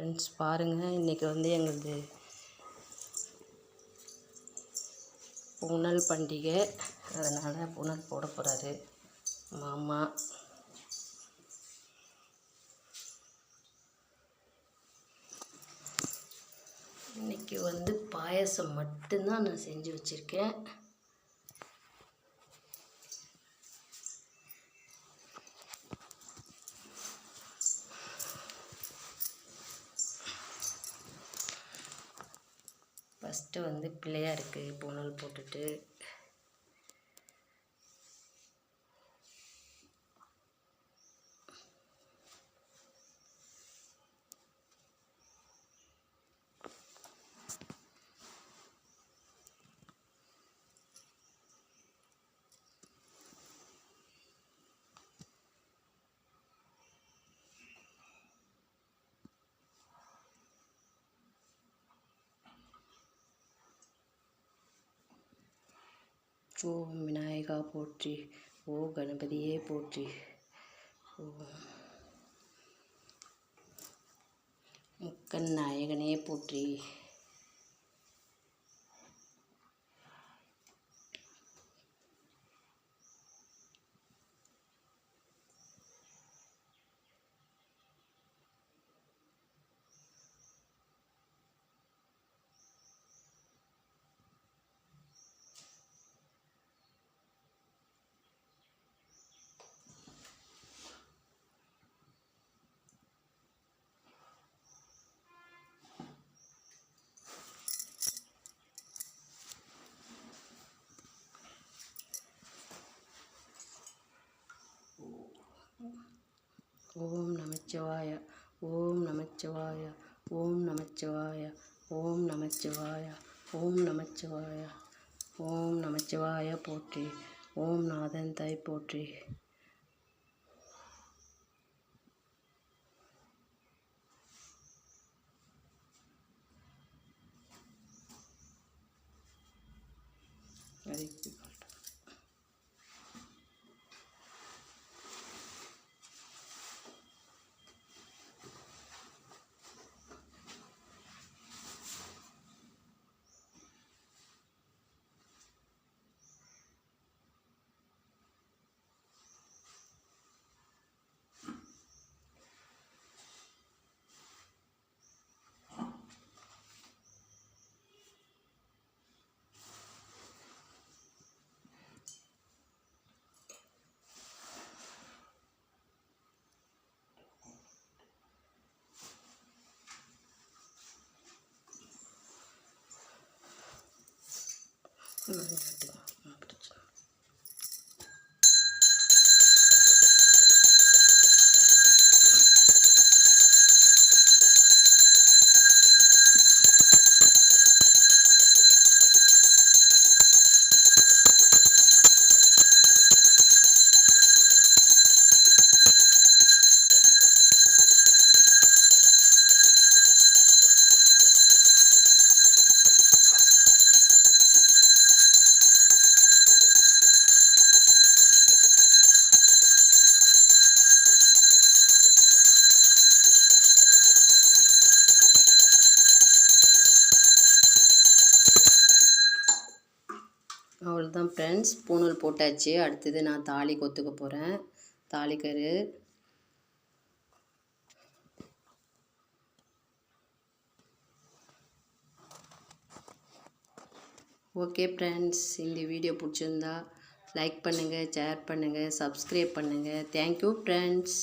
Friends பாருங்கள் இன்றைக்கி வந்து எங்களது பொங்கல் பண்டிகை. அதனால் பொங்கல் போட போகிறாரு மாமா. இன்றைக்கி வந்து பாயசம் மட்டும்தான் நான் செஞ்சு வச்சுருக்கேன். ஃபஸ்ட்டு வந்து பிள்ளையாருக்கு போனல் போட்டுட்டு ஓம் விநாயகா போற்றி ஓ கணபதியே போற்றி. முக்கன் நாயகனே போற்றி. ஓம் நமச்சிவாய ஓம் நமச்சிவாய ஓம் நமச்சிவாய ஓம் நமச்சிவாய ஓம் நமச்சிவாய ஓம் நமச்சிவாய போற்றி ஓம் நாதன் தாய் போற்றி. 嗯 அவ்வளோதான் ஃப்ரெண்ட்ஸ் பூணூல் போட்டாச்சு. அடுத்தது நான் தாலி கொத்துக்க போகிறேன் தாலிக்கரு. ஓகே ஃப்ரெண்ட்ஸ் இந்த வீடியோ பிடிச்சிருந்தா லைக் பண்ணுங்கள் ஷேர் பண்ணுங்கள் சப்ஸ்கிரைப் பண்ணுங்கள் தேங்க்யூ ஃப்ரெண்ட்ஸ்